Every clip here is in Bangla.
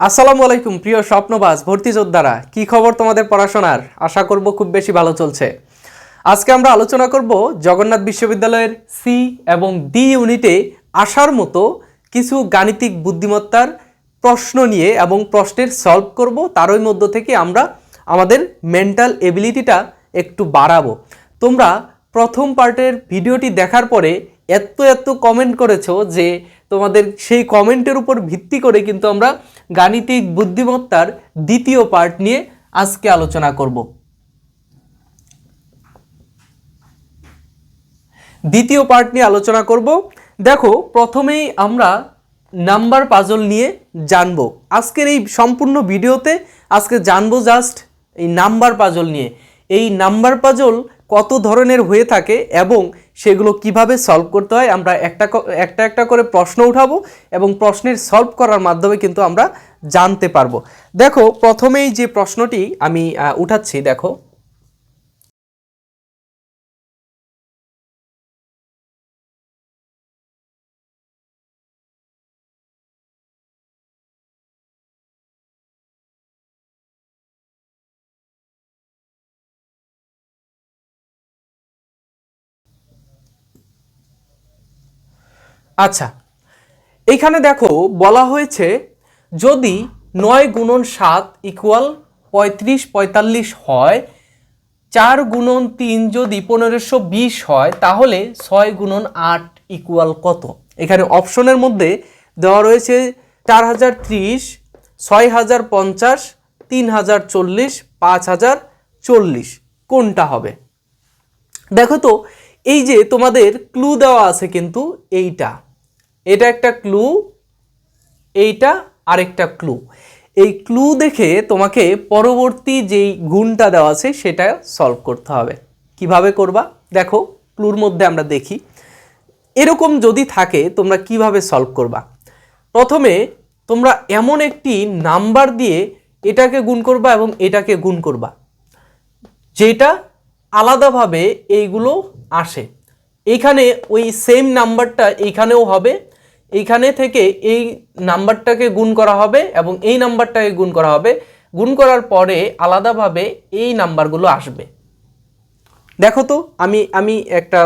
আসসালামু আলাইকুম, প্রিয় স্বপ্নবাস ভর্তি যোদ্ধারা কি খবর তোমাদের পড়াশোনার? আশা করব খুব বেশি ভালো চলছে। আজকে আমরা আলোচনা করব জগন্নাথ বিশ্ববিদ্যালয়ের সি এবং ডি ইউনিটে আসার মতো কিছু গাণিতিক বুদ্ধিমত্তার প্রশ্ন নিয়ে এবং প্রশ্নের সলভ করব। তারই মধ্য থেকে আমরা আমাদের মেন্টাল এবিলিটিটা একটু বাড়াবো। তোমরা প্রথম পার্টের ভিডিওটি দেখার পরে এত এত কমেন্ট করেছ যে তোমাদের সেই কমেন্টের উপর ভিত্তি করে কিন্তু আমরা গাণিতিক বুদ্ধিমত্তার দ্বিতীয় পার্ট নিয়ে আজকে আলোচনা করব। দ্বিতীয় পার্ট নিয়ে আলোচনা করব। দেখো, প্রথমেই আমরা নাম্বার পাজল নিয়ে জানব। আজকের এই সম্পূর্ণ ভিডিওতে আজকে জানব জাস্ট এই নাম্বার পাজল নিয়ে। এই নাম্বার পাজল কত ধরনের হয়ে থাকে এবং সেগুলো কীভাবে সলভ করতে হয়, আমরা একটা একটা একটা করে প্রশ্ন উঠাবো এবং প্রশ্নের সলভ করার মাধ্যমে কিন্তু আমরা জানতে পারব। দেখো, প্রথমেই যে প্রশ্নটি আমি উঠাচ্ছি, দেখো। আচ্ছা এইখানে দেখো বলা হয়েছে যদি নয় গুণন সাত ইকুয়াল পঁয়ত্রিশ পঁয়তাল্লিশ হয়, চার গুণন তিন যদি পনেরোশো বিশ হয়, তাহলে ছয় গুণন আট ইকুয়াল কত? এখানে অপশনের মধ্যে দেওয়া রয়েছে চার হাজার ত্রিশ, ছয় হাজার পঞ্চাশ, তিন হাজার চল্লিশ, পাঁচ হাজার চল্লিশ। কোনটা হবে? দেখো তো, এই যে তোমাদের ক্লু দেওয়া আছে কিন্তু এইটা। এটা একটা ক্লু এইটা আরেকটা ক্লু এই ক্লু দেখে তোমাকে পরবর্তী যেই গুণটা দেওয়া আছে সেটা সলভ করতে হবে। কীভাবে করবা? দেখো ক্লুর মধ্যে আমরা দেখি। এরকম যদি থাকে, তোমরা কীভাবে সলভ করবা? প্রথমে তোমরা এমন একটি নাম্বার দিয়ে এটাকে গুণ করবা এবং এটাকে গুণ করবা। যেটা আলাদাভাবে এইগুলো আসে। এইখানে ওই সেম নাম্বারটা এইখানেও হবে এইখানে থেকে এই নাম্বারটাকে গুণ করা হবে এবং এই নাম্বারটাকে গুণ করা হবে। গুণ করার পরে আলাদাভাবে এই নাম্বারগুলো আসবে। দেখো তো, আমি আমি একটা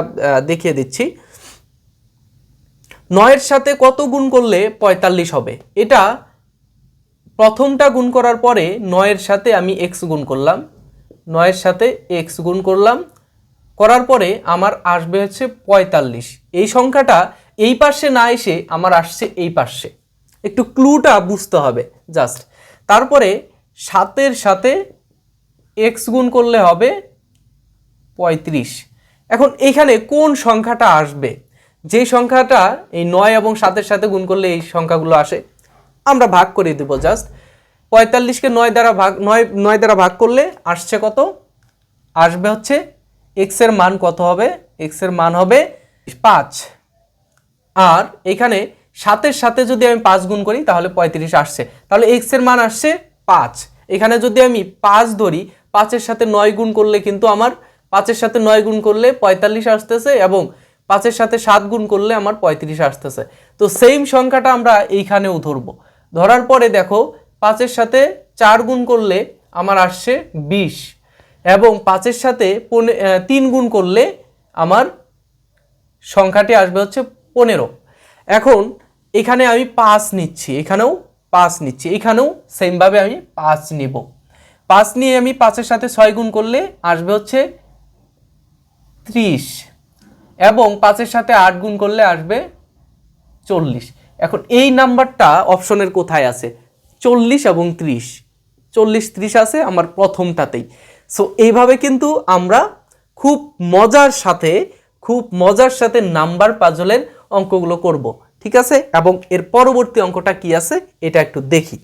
দেখিয়ে দিচ্ছি। নয়ের সাথে কত গুণ করলে পঁয়তাল্লিশ হবে? এটা প্রথমটা গুণ করার পরে নয়ের সাথে আমি এক্স গুণ করলাম। নয়ের সাথে এক্স গুণ করলাম। করার পরে আমার আসবে হচ্ছে পঁয়তাল্লিশ। এই সংখ্যাটা এই পাশে না এসে আমার আসছে এই পাশে। একটু ক্লুটা বুঝতে হবে জাস্ট তারপরে সাতের সাথে এক্স গুণ করলে হবে পঁয়ত্রিশ। এখন এইখানে কোন সংখ্যাটা আসবে? যে সংখ্যাটা এই নয় এবং সাতের সাথে গুণ করলে এই সংখ্যাগুলো আসে, আমরা ভাগ করে দেব জাস্ট পঁয়তাল্লিশকে নয় দ্বারা ভাগ, নয় নয় দ্বারা ভাগ করলে আসছে কত? আসবে হচ্ছে এক্সের মান কত হবে? এক্সের মান হবে পাঁচ। আর এখানে সাতের সাথে যদি আমি পাঁচ গুণ করি, তাহলে পঁয়ত্রিশ আসছে। তাহলে এক্সের মান আসছে পাঁচ। এখানে যদি আমি পাঁচ ধরি, পাঁচের সাথে নয় গুণ করলে কিন্তু আমার, পাঁচের সাথে নয় গুণ করলে পঁয়তাল্লিশ আসতেছে এবং পাঁচের সাথে সাত গুণ করলে আমার পঁয়ত্রিশ আসতেছে। তো সেম সংখ্যাটা আমরা এইখানেও ধরবো। ধরার পরে দেখো, পাঁচের সাথে চার গুণ করলে আমার আসছে বিশ এবং পাঁচের সাথে তিন গুণ করলে আমার সংখ্যাটি আসবে হচ্ছে পনেরো। এখন এখানে আমি পাঁচ নিচ্ছি, এখানেও পাঁচ নিচ্ছি, এখানেও সেমভাবে আমি পাঁচ নিব। পাঁচ নিয়ে আমি পাঁচের সাথে ছয় গুণ করলে আসবে হচ্ছে ত্রিশ। এবং পাঁচের সাথে আট গুণ করলে আসবে চল্লিশ। এখন এই নাম্বারটা অপশনের কোথায় আছে? চল্লিশ এবং ত্রিশ। চল্লিশ, ত্রিশ আছে আমার প্রথমটাতেই। সো এইভাবে কিন্তু আমরা খুব মজার সাথে খুব মজার সাথে নাম্বার পাজলের অঙ্কগুলো করব, ঠিক আছে? এবং এর পরবর্তী অঙ্কটা কি আছে? এটা একটু দেখি।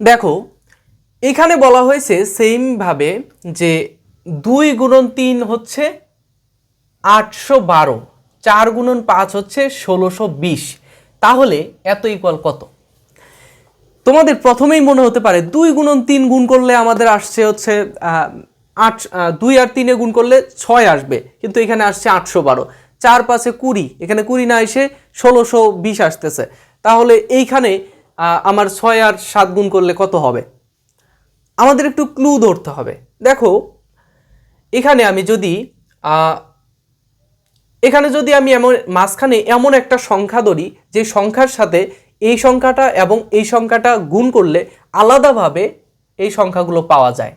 দেখো, এখানে বলা হয়েছে সেমভাবে যে দুই গুণন তিন হচ্ছে আটশো বারো, চার গুণন পাঁচ হচ্ছে ষোলোশো বিশ। তাহলে এত ইকুয়াল কত? তোমাদের প্রথমেই মনে হতে পারে দুই গুণন তিন গুণ করলে আমাদের আসছে হচ্ছে আট দুই আর তিনে গুণ করলে ছয় আসবে, কিন্তু এখানে আসছে আটশো বারো। চার পাঁচে কুড়ি, এখানে কুড়ি না এসে ষোলোশো বিশ আসতেছে। তাহলে এইখানে আমার ছয় আর সাত গুণ করলে কত হবে? আমাদের একটু ক্লু ধরতে হবে। দেখো, এখানে আমি যদি এখানে যদি আমি এমন, মাঝখানে এমন একটা সংখ্যা ধরি, যে সংখ্যার সাথে এই সংখ্যাটা এবং এই সংখ্যাটা গুণ করলে আলাদাভাবে এই সংখ্যাগুলো পাওয়া যায়।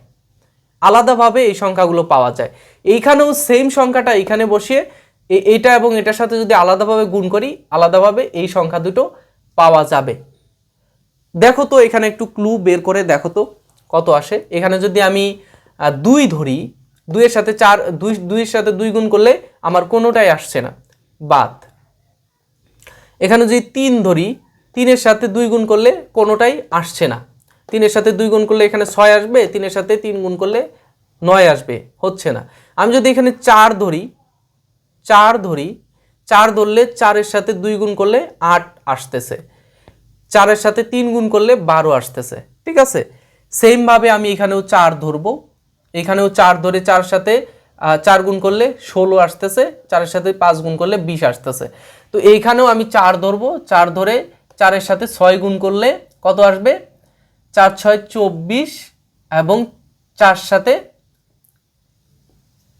আলাদাভাবে এই সংখ্যাগুলো পাওয়া যায়। এইখানেও সেম সংখ্যাটা এখানে বসিয়ে, এ- এইটা এবং এটার সাথে যদি আলাদাভাবে গুণ করি, আলাদাভাবে এই সংখ্যা দুটো পাওয়া যাবে। দেখো তো, এখানে একটু ক্লু বের করে দেখো তো কত আসে। এখানে যদি আমি দুই ধরি, দুইয়ের সাথে চার, দুই, দুইয়ের সাথে দুই গুণ করলে আমার কোনোটাই আসছে না। বাদ। এখানে যদি তিন ধরি, তিনের সাথে দুই গুণ করলে কোনোটাই আসছে না। তিনের সাথে দুই গুণ করলে এখানে ছয় আসবে, তিনের সাথে তিন গুণ করলে নয় আসবে, হচ্ছে না। আমি যদি এখানে চার ধরি চার ধরি, চার ধরলে চারের সাথে দুই গুণ করলে আট আসতেছে। চারের সাথে তিন গুণ করলে বারো আসতেছে। ঠিক আছে? সেমভাবে আমি এখানেও চার ধরবো। এখানেও চার ধরে চার সাথে চার গুণ করলে ষোলো আসতেছে, চারের সাথে পাঁচ গুণ করলে বিশ আসতেছে। তো এইখানেও আমি চার ধরবো। চার ধরে চারের সাথে ছয় গুণ করলে কত আসবে? চার, ছয়, চব্বিশ এবং চার সাথে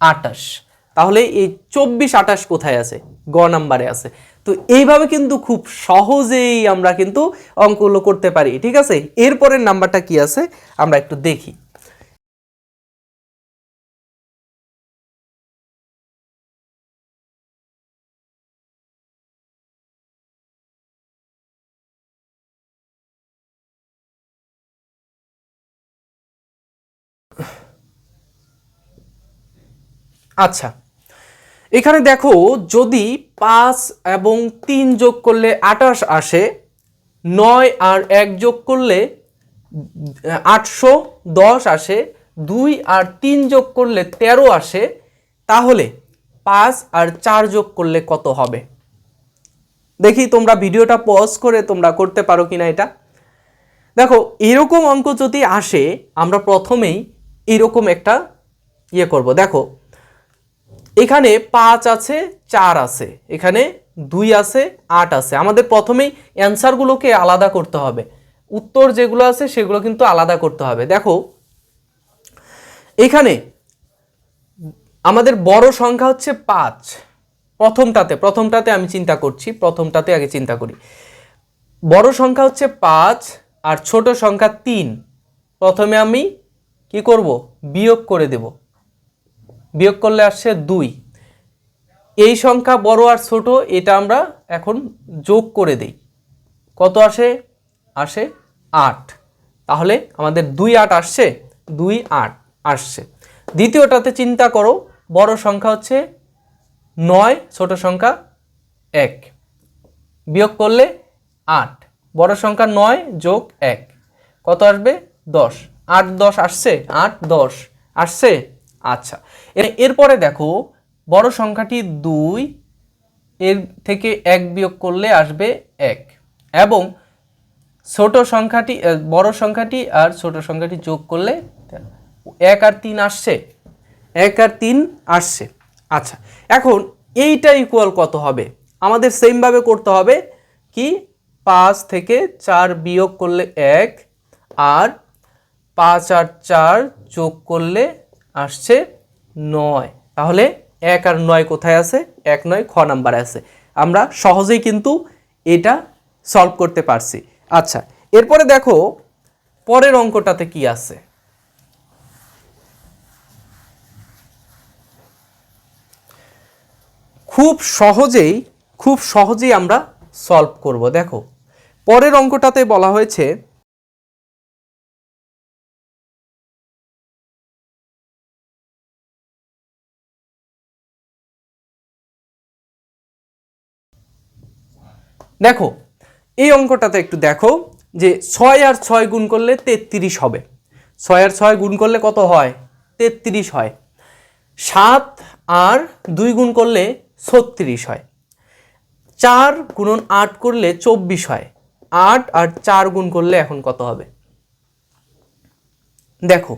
আটাশ তাহলে এই চব্বিশ আটাশ কোথায় আছে? গ নাম্বারে আছে। তো এইভাবে কিন্তু খুব সহজেই আমরা কিন্তু অঙ্কগুলো করতে পারি, ঠিক আছে? এরপরের নাম্বারটা কি আছে? আমরা একটু দেখি। আচ্ছা এখানে দেখো, যদি পাঁচ এবং তিন যোগ করলে আটাশ আসে, নয় আর এক যোগ করলে আটশো দশ আসে, দুই আর তিন যোগ করলে তেরো আসে, তাহলে পাঁচ আর চার যোগ করলে কত হবে? দেখি তোমরা ভিডিওটা পজ করে তোমরা করতে পারো কি না এটা। দেখো, এরকম অঙ্ক যদি আসে, আমরা প্রথমেই এরকম একটা ইয়ে করব। দেখো এখানে পাঁচ আছে, চার আছে। এখানে দুই আছে, আট আছে। আমাদের প্রথমেই অ্যান্সারগুলোকে আলাদা করতে হবে। উত্তর যেগুলো আছে, সেগুলো কিন্তু আলাদা করতে হবে। দেখো, এখানে আমাদের বড় সংখ্যা হচ্ছে পাঁচ। প্রথমটাতে প্রথমটাতে আমি চিন্তা করছি, প্রথমটাতে আগে চিন্তা করি। বড় সংখ্যা হচ্ছে পাঁচ আর ছোট সংখ্যা তিন। প্রথমে আমি কি করব? বিয়োগ করে দেব। বিয়োগ করলে আসছে দুই। এই সংখ্যা বড় আর ছোট, এটা আমরা এখন যোগ করে দেই। কত আসে? আসে আট। তাহলে আমাদের দুই আট আসছে, দুই আট আসছে। দ্বিতীয়টাতে চিন্তা করো, বড় সংখ্যা হচ্ছে নয়, ছোট সংখ্যা এক। বিয়োগ করলে আট। বড় সংখ্যা নয় যোগ এক। কত আসবে? দশ। আট, দশ আসছে? আট, দশ। আসছে আচ্ছা এরপরে দেখো, বড় সংখ্যাটি দুই, এর থেকে এক বিয়োগ করলে আসবে এক। এবং ছোট সংখ্যাটি বড় সংখ্যাটি আর ছোট সংখ্যাটি যোগ করলে এক আর তিন আসছে। এক আর তিন আসছে। আচ্ছা এখন এইটা ইকুয়াল কত হবে? আমাদের সেমভাবে করতে হবে কি, পাঁচ থেকে চার বিয়োগ করলে এক আর পাঁচ আর চার যোগ করলে আসছে নয়। তাহলে এক আর নয় কোথায় আছে? এক নয় খ নাম্বারে আছে। আমরা সহজেই কিন্তু এটা সলভ করতে পারছি। আচ্ছা এরপরে দেখো পরের অঙ্কটাতে কি আছে? খুব সহজেই খুব সহজেই আমরা সলভ করব। দেখো, পরের অঙ্কটাতে বলা হয়েছে দেখো, এই অঙ্কটাতে একটু দেখো যে ছয় আর ছয় গুণ করলে তেত্রিশ হবে। ছয় আর ছয় গুণ করলে কত হয়? তেত্রিশ হয়। সাত আর দুই গুণ করলে ছত্রিশ হয়। চার গুণন আট করলে চব্বিশ হয়। আট আর চার গুণ করলে এখন কত হবে? দেখো,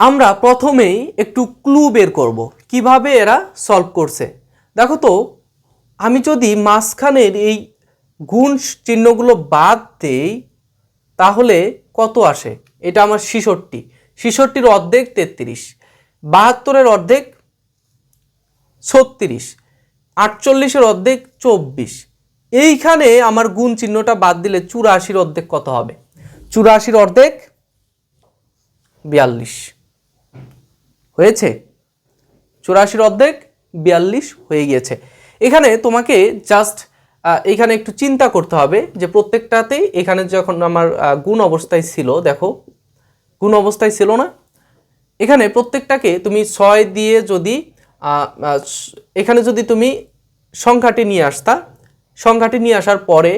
আমরা প্রথমেই একটু ক্লু বের করব। কীভাবে এরা সলভ করছে? দেখো তো আমি যদি মাঝখানের এই গুণ চিহ্নগুলো বাদ দেই, তাহলে কত আসে? এটা আমার ছিষট্টি। ছিষট্টির অর্ধেক তেত্রিশ। বাহাত্তরের অর্ধেক ছত্রিশ। আটচল্লিশের অর্ধেক চব্বিশ। এইখানে আমার গুণ চিহ্নটা বাদ দিলে চুরাশির অর্ধেক কত হবে? চুরাশির অর্ধেক বিয়াল্লিশ। হয়েছে? চুরাশির অর্ধেক বিয়াল্লিশ হয়ে গিয়েছে। এখানে তোমাকে জাস্ট এখানে একটু চিন্তা করতে হবে যে প্রত্যেকটাতেই এখানে যখন আমার গুণ অবস্থায় ছিল, দেখো, গুণ অবস্থায় ছিল না। এখানে প্রত্যেকটাকে তুমি ছয় দিয়ে যদি এখানে যদি তুমি সংখ্যাটি নিয়ে আসতা, সংখ্যাটি নিয়ে আসার পরে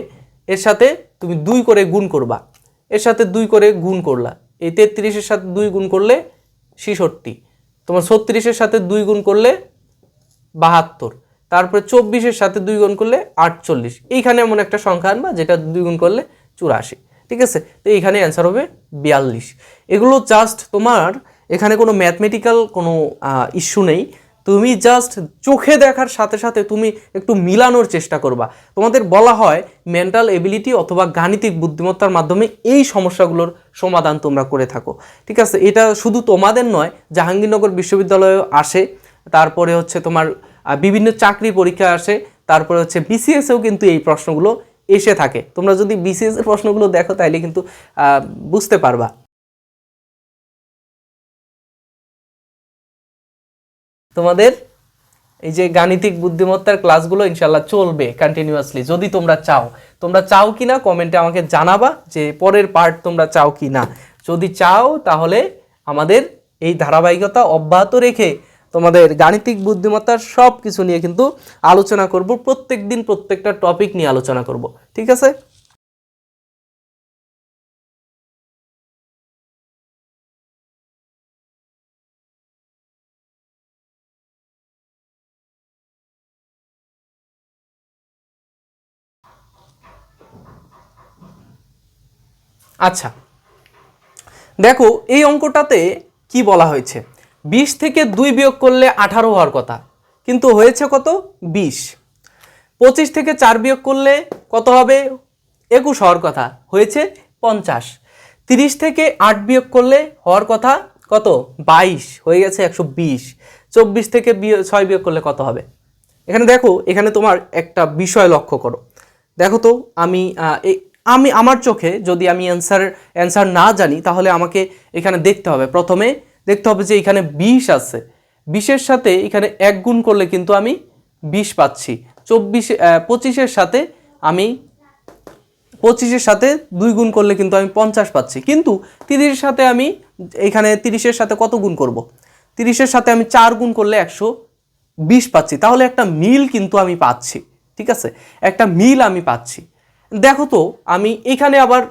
এর সাথে তুমি দুই করে গুণ করবা। এর সাথে দুই করে গুণ করলা। এই তেত্রিশের সাথে দুই গুণ করলে ছিষট্টি। তোমার ছত্রিশের সাথে দুই গুণ করলে বাহাত্তর। তারপরে চব্বিশের সাথে দুই গুণ করলে আটচল্লিশ। এইখানে এমন একটা সংখ্যা আনবা, যেটা দুই গুণ করলে চুরাশি। ঠিক আছে? তো এইখানে অ্যান্সার হবে বিয়াল্লিশ। এগুলো জাস্ট তোমার, এখানে কোনো ম্যাথমেটিক্যাল কোনো ইস্যু নেই। তুমি জাস্ট চোখে দেখার সাথে সাথে তুমি একটু মিলানোর চেষ্টা করবা। তোমাদের বলা হয় মেন্টাল এবিলিটি অথবা গাণিতিক বুদ্ধিমত্তার মাধ্যমে এই সমস্যাগুলোর সমাধান তোমরা করে থাকো। ঠিক আছে? এটা শুধু তোমাদের নয়, জাহাঙ্গীরনগর বিশ্ববিদ্যালয়েও আসে। তারপরে হচ্ছে তোমার বিভিন্ন চাকরি পরীক্ষা আসে, তারপরে হচ্ছে বিসিএসেও কিন্তু এই প্রশ্নগুলো এসে থাকে। তোমরা যদি বিসিএস এর প্রশ্নগুলো দেখো তাহলে কিন্তু বুঝতে পারবা। তোমাদের এই যে গাণিতিক বুদ্ধিমত্তার ক্লাসগুলো ইনশাল্লাহ চলবে কন্টিনিউয়াসলি যদি তোমরা চাও। তোমরা চাও কি না কমেন্টে আমাকে জানাবা যে পরের পার্ট তোমরা চাও কি না যদি চাও, তাহলে আমাদের এই ধারাবাহিকতা অব্যাহত রেখে তোমাদের গাণিতিক বুদ্ধিমত্তার সব কিছু নিয়ে কিন্তু আলোচনা করব প্রত্যেক দিন প্রত্যেকটা টপিক নিয়ে আলোচনা করব, ঠিক আছে? আচ্ছা দেখো এই অঙ্কটাতে কি বলা হয়েছে? বিশ থেকে দুই বিয়োগ করলে আঠারো হওয়ার কথা। কিন্তু হয়েছে কত? বিশ। পঁচিশ থেকে চার বিয়োগ করলে কত হবে? একুশ হওয়ার কথা। হয়েছে পঞ্চাশ। তিরিশ থেকে আট বিয়োগ করলে হওয়ার কথা কত? বাইশ। হয়ে গেছে একশো বিশ। চব্বিশ থেকে ছয় বিয়োগ করলে কত হবে? এখানে দেখো, এখানে তোমার একটা বিষয় লক্ষ্য করো। দেখো তো, আমি আমি, আমার চোখে যদি আমি অ্যান্সার অ্যান্সার না জানি, তাহলে আমাকে এখানে দেখতে হবে। প্রথমে দেখতে হবে যে এখানে বিশ আছে। বিশের সাথে এখানে এক গুণ করলে কিন্তু আমি বিশ পাচ্ছি। চব্বিশে পঁচিশের সাথে আমি, পঁচিশের সাথে দুই গুণ করলে কিন্তু আমি পঞ্চাশ পাচ্ছি। কিন্তু তিরিশের সাথে আমি, এখানে তিরিশের সাথে কত গুণ করব? তিরিশের সাথে আমি চার গুণ করলে একশো বিশ পাচ্ছি। তাহলে একটা মিল কিন্তু আমি পাচ্ছি। ঠিক আছে? একটা মিল আমি পাচ্ছি। দেখো তো, আমি এখানে আবার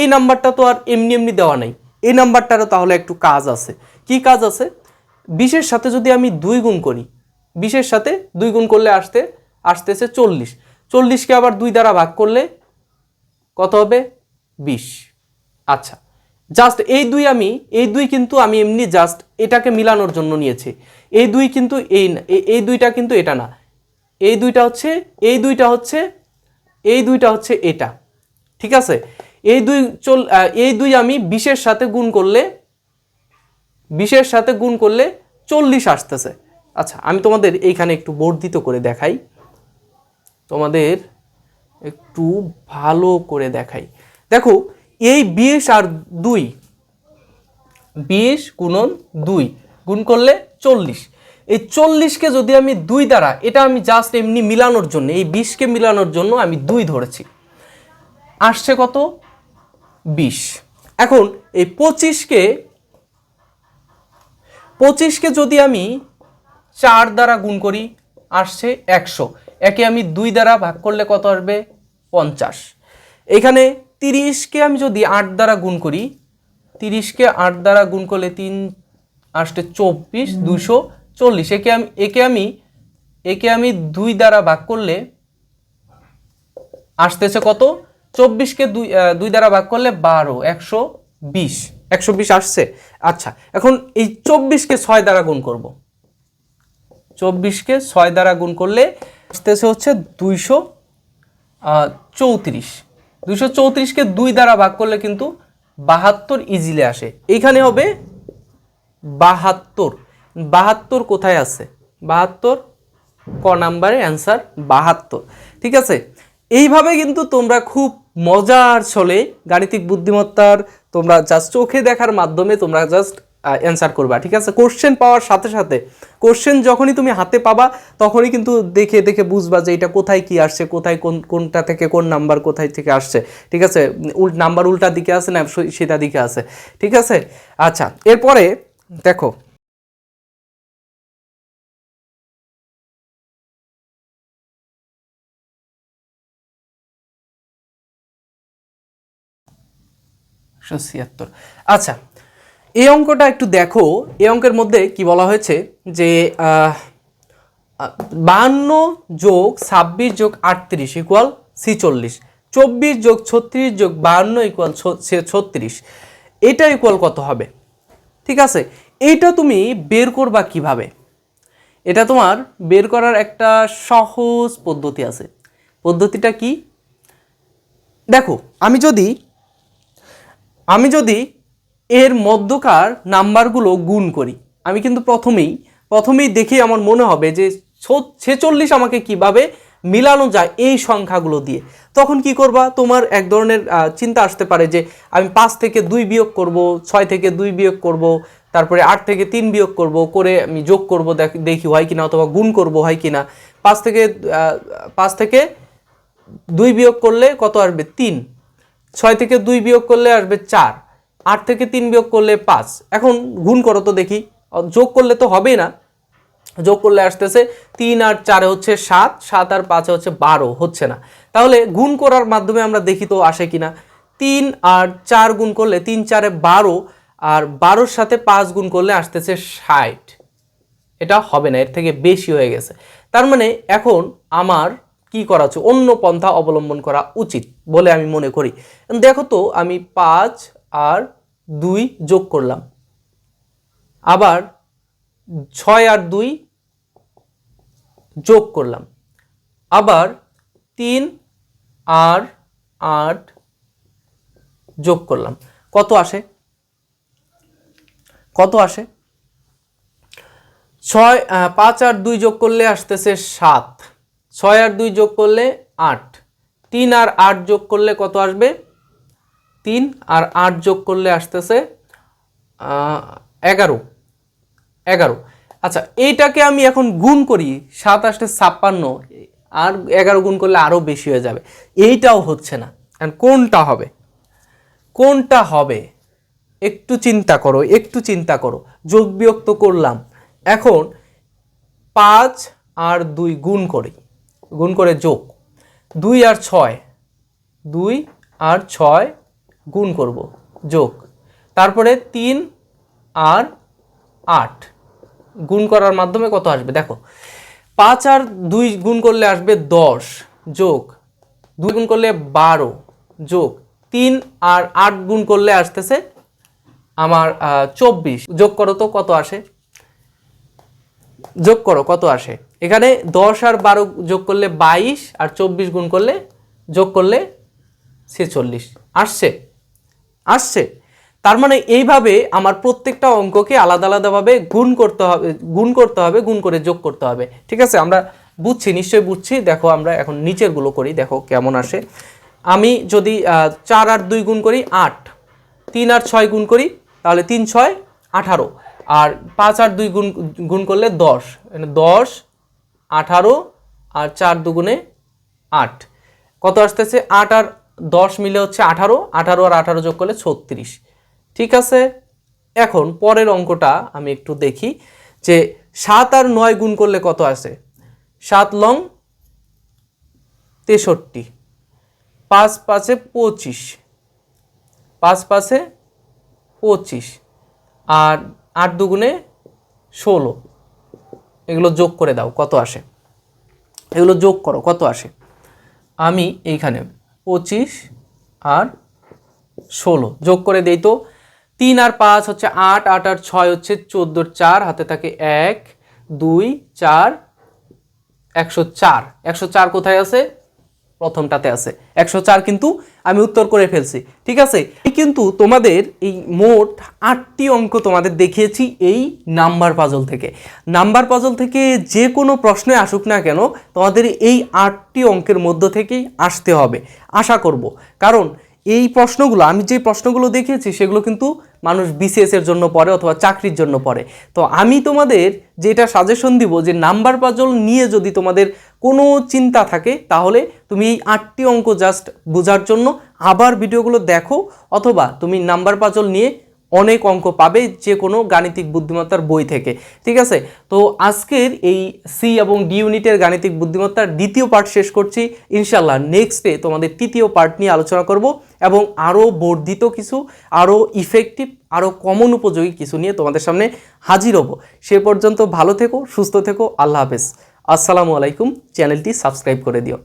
এই নাম্বারটা তো আর এমনি এমনি দেওয়া নেই। এই নাম্বারটারও তাহলে একটু কাজ আছে। কি কাজ আছে? বিশের সাথে যদি আমি দুই গুণ করি, বিশের সাথে দুই গুণ করলে আসতে, আসতেছে চল্লিশ। চল্লিশকে আবার দুই দ্বারা ভাগ করলে কত হবে? বিশ। আচ্ছা জাস্ট এই দুই আমি, এই দুই কিন্তু আমি এমনি জাস্ট এটাকে মিলানোর জন্য নিয়েছি। এই দুই কিন্তু এই এই দুইটা কিন্তু এটা না। এই দুইটা হচ্ছে, এই দুইটা হচ্ছে, এই দুইটা হচ্ছে এটা। ঠিক আছে? এই দুই চল এই দুই আমি বিশের সাথে গুণ করলে, বিশের সাথে গুণ করলে চল্লিশ আসতেছে। আচ্ছা আমি তোমাদের এইখানে একটু বর্ধিত করে দেখাই। তোমাদের একটু ভালো করে দেখাই। দেখো, এই বিশ আর দুই, বিশ গুণন দুই, গুণ করলে চল্লিশ। এই চল্লিশকে যদি আমি দুই দ্বারা, এটা আমি জাস্ট এমনি মিলানোর জন্য, এই বিশকে মিলানোর জন্য আমি দুই ধরেছি। আসছে কত? বিশ। এখন এই পঁচিশকে পঁচিশকে যদি আমি চার দ্বারা গুণ করি, আসছে একশো। একে আমি দুই দ্বারা ভাগ করলে কত আসবে? পঞ্চাশ। এখানে তিরিশকে আমি যদি আট দ্বারা গুণ করি, তিরিশকে আট দ্বারা গুণ করলে তিন আসতে চব্বিশ, দুশো চল্লিশ। একে আমি একে আমি একে আমি দুই দ্বারা ভাগ করলে আসতেছে কত? চব্বিশকে দুই দুই দ্বারা ভাগ করলে বারো, একশো বিশ। একশো বিশ আসছে? আচ্ছা এখন এই চব্বিশকে ছয় দ্বারা গুণ করব। চব্বিশকে ছয় দ্বারা গুণ করলে আসতেছে হচ্ছে দুইশো চৌত্রিশ। দুইশো চৌত্রিশকে দুই দ্বারা ভাগ করলে কিন্তু বাহাত্তর ইজিলে আসে। এইখানে হবে বাহাত্তর। বাহাত্তর কোথায় আছে? বাহাত্তর, ক নাম্বারে অ্যান্সার বাহাত্তর। ঠিক আছে? এইভাবে কিন্তু তোমরা খুব মজার ছলে গাণিতিক বুদ্ধিমত্তার তোমরা জাস্ট চোখে দেখার মাধ্যমে তোমরা জাস্ট অ্যান্সার করবা, ঠিক আছে? কোশ্চেন পাওয়ার সাথে সাথে কোশ্চেন যখনই তুমি হাতে পাবা, তখনই কিন্তু দেখে দেখে বুঝবা যে এটা কোথায় কি আসছে, কোথায় কোন, কোনটা থেকে কোন নাম্বার কোথায় থেকে আসছে, ঠিক আছে? উল নাম্বার উল্টা দিকে আছে না সেটা দিকে আছে, ঠিক আছে? আচ্ছা এরপরে দেখো একশো ছিয়াত্তর। আচ্ছা এই অঙ্কটা একটু দেখো। এই অঙ্কের মধ্যে কি বলা হয়েছে যে বাহান্ন যোগ ছাব্বিশ যোগ আটত্রিশ ইকুয়াল ছিচল্লিশ। চব্বিশ যোগ ছত্রিশ যোগ বাহান্ন ইকুয়াল ছত্রিশ। এটা ইকুয়াল কত হবে? ঠিক আছে? এইটা তুমি বের করবা কীভাবে? এটা তোমার বের করার একটা সহজ পদ্ধতি আছে। পদ্ধতিটা কি? দেখো, আমি যদি আমি যদি এর মধ্যকার নাম্বারগুলো গুণ করি, আমি কিন্তু প্রথমেই প্রথমেই দেখে আমার মনে হবে যে ছেচল্লিশ আমাকে কীভাবে মিলানো যায় এই সংখ্যাগুলো দিয়ে। তখন কি করবা? তোমার এক ধরনের চিন্তা আসতে পারে যে আমি পাঁচ থেকে দুই বিয়োগ করব, ছয় থেকে দুই বিয়োগ করব, তারপরে আট থেকে তিন বিয়োগ করব, করে আমি যোগ করব, দেখ- হয় কিনা অথবা গুণ করব হয় কিনা। পাঁচ থেকে পাঁচ থেকে দুই বিয়োগ করলে কত আসবে? তিন। ছয় থেকে দুই বিয়োগ করলে আসবে চার, আট থেকে তিন বিয়োগ করলে পাঁচ। এখন গুণ করো তো দেখি। যোগ করলে তো হবেই না। যোগ করলে আসতেছে তিন আর চারে হচ্ছে সাত সাত আর পাঁচে হচ্ছে বারো, হচ্ছে না। তাহলে গুণ করার মাধ্যমে আমরা দেখি তো আসে কিনা। তিন আর চার গুণ করলে তিন চারে বারো, আর বারোর সাথে পাঁচ গুণ করলে আসতেছে ষাট। এটা হবে না, এর থেকে বেশি হয়ে গেছে। তার মানে এখন আমার কি করা উচিত? অন্য পন্থা অবলম্বন করা উচিত বলে আমি মনে করি। দেখো তো, আমি পাঁচ আর দুই যোগ করলাম। আবার ছয় আর দুই যোগ করলাম। আবার তিন আর আট যোগ করলাম। কত আসে? কত আসে? ছয় পাঁচ আর দুই যোগ করলে আসতেছে সাত। ছয় আর দুই যোগ করলে আট। তিন আর আট যোগ করলে কত আসবে? তিন আর আট যোগ করলে আসতেছে এগারো। এগারো। আচ্ছা এইটাকে আমি এখন গুণ করি, সাত আসতে ছাপ্পান্ন, আর এগারো গুণ করলে আরও বেশি হয়ে যাবে। এইটাও হচ্ছে না। And কোনটা হবে? কোনটা হবে? একটু চিন্তা করো, একটু চিন্তা করো। যোগ বিয়োগ তো করলাম। এখন পাঁচ আর দুই গুণ করি। গুণ করে যোগ। দুই আর ছয়, দুই আর ছয় গুণ করব, যোগ। তারপরে তিন আর আট গুণ করার মাধ্যমে কত আসবে? দেখো, পাঁচ আর দুই গুণ করলে আসবে দশ, যোগ। দুই গুণ করলে বারো, যোগ। তিন আর আট গুণ করলে আসতেছে আমার চব্বিশ। যোগ করো তো কত আসে? যোগ করো, কত আসে? এখানে দশ আর বারো যোগ করলে বাইশ আর চব্বিশ গুণ করলে, যোগ করলে ছেচল্লিশ। আসছে? আসছে। তার মানে এইভাবে আমার প্রত্যেকটা অঙ্ককে আলাদা আলাদাভাবে গুণ করতে হবে, গুণ করতে হবে, গুণ করে যোগ করতে হবে। ঠিক আছে? আমরা বুঝছি, নিশ্চয়ই বুঝছি। দেখো, আমরা এখন নিচেরগুলো করি। দেখো কেমন আসে। আমি যদি চার আর দুই গুণ করি, আট। তিন আর ছয় গুণ করি, তাহলে তিন, ছয়, আঠারো। আর পাঁচ আর দুই গুণ গুণ করলে দশ। দশ, আঠারো আর চার দুগুণে আট। কত আসতেছে? আট আর দশ মিলে হচ্ছে আঠারো। আঠারো আর আঠারো যোগ করলে ছত্রিশ। ঠিক আছে? এখন পরের অঙ্কটা আমি একটু দেখি যে সাত আর নয় গুণ করলে কত আসে? সাত লং তেষট্টি। পাঁচ পাঁচে পঁচিশ। পাঁচ পাঁচে পঁচিশ। আর আট দুগুণে ষোলো। এগুলো যোগ করে দাও, কত আসে? এগুলো যোগ করো, কত আসে? আমি এইখানে পঁচিশ আর ষোলো যোগ করে দেই তো, তিন আর পাঁচ হচ্ছে আট আট আর ছয় হচ্ছে চোদ্দোর চার, হাতে থাকে এক, দুই, চার, একশো চার। একশো চার কোথায় আছে? প্রথমটাতে আছে। একশো চার কিন্তু আমি উত্তর করে ফেলছি। ঠিক আছে? কিন্তু তোমাদের এই মোট আটটি অঙ্ক তোমাদের দেখিয়েছি এই নাম্বার পাজল থেকে। নাম্বার পাজল থেকে যে কোনো প্রশ্নে আসুক না কেন, তোমাদের এই আটটি অঙ্কের মধ্য থেকেই আসতে হবে। আশা করব। কারণ এই প্রশ্নগুলো, আমি যে প্রশ্নগুলো দেখেছি সেগুলো কিন্তু মানুষ বিসিএস এর জন্য পড়ে অথবা চাকরির জন্য পড়ে। তো আমি তোমাদের যেটা সাজেশন দিব যে নাম্বার পাজল নিয়ে যদি তোমাদের কোনো চিন্তা থাকে, তাহলে তুমি এই আটটি অঙ্ক জাস্ট বোঝার জন্য আবার ভিডিওগুলো দেখো, অথবা তুমি নাম্বার পাজল নিয়ে অনেক অঙ্ক পাবে যে কোনো গাণিতিক বুদ্ধিমত্তার বই থেকে। ঠিক আছে? তো আজকের এই সি এবং ডি ইউনিটের গাণিতিক বুদ্ধিমত্তার দ্বিতীয় পার্ট শেষ করছি। ইনশাল্লাহ নেক্সটে তোমাদের তৃতীয় পার্ট নিয়ে আলোচনা করব এবং আরও বর্ধিত কিছু, আরও ইফেক্টিভ আরও কমন উপযোগী কিছু নিয়ে তোমাদের সামনে হাজির হব। সে পর্যন্ত ভালো থেকো, সুস্থ থেকো, আল্লাহ হাফেজ। আসসালামু আলাইকুম। চ্যানেলটি সাবস্ক্রাইব করে দিও।